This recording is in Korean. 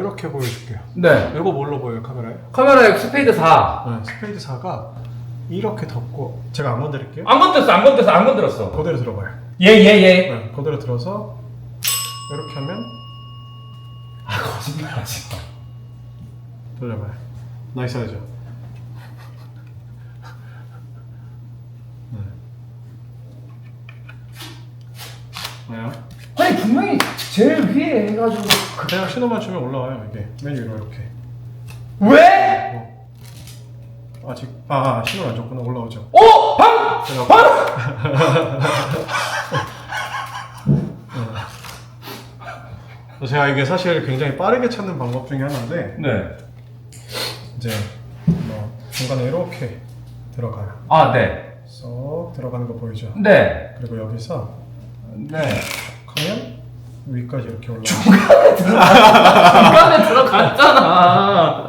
이렇게 보여줄게요. 네. 이거 뭘로 보여요 카메라에? 카메라에 스페이드 4. 네, 스페이드 4가 이렇게 덮고 제가 안 건드릴게요. 안 건드렸어, 안 건드렸어, 안 건드렸어. 그대로 들어봐요. 예, 예, 예. 네, 그대로 들어서 이렇게 하면 아, 거짓말 하지 마. 돌려봐요. 나이스 하죠. 네. 왜요? 아니, 분명히 제일 위에 해가지고. 그냥 신호만 주면 올라와요 이게 맨 위로 이렇게. 왜? 어. 아직 아 신호 안 줬구나 올라오죠. 어! 방! 제가 어. 제가 이게 사실 굉장히 빠르게 찾는 방법 중에 하나인데 네. 이제 뭐 중간에 이렇게 들어가요. 아, 네. 쏙 들어가는 거 보이죠? 네. 그리고 여기서 네. 하면 위까지 이렇게 올라가. 중간에 들어갔잖아.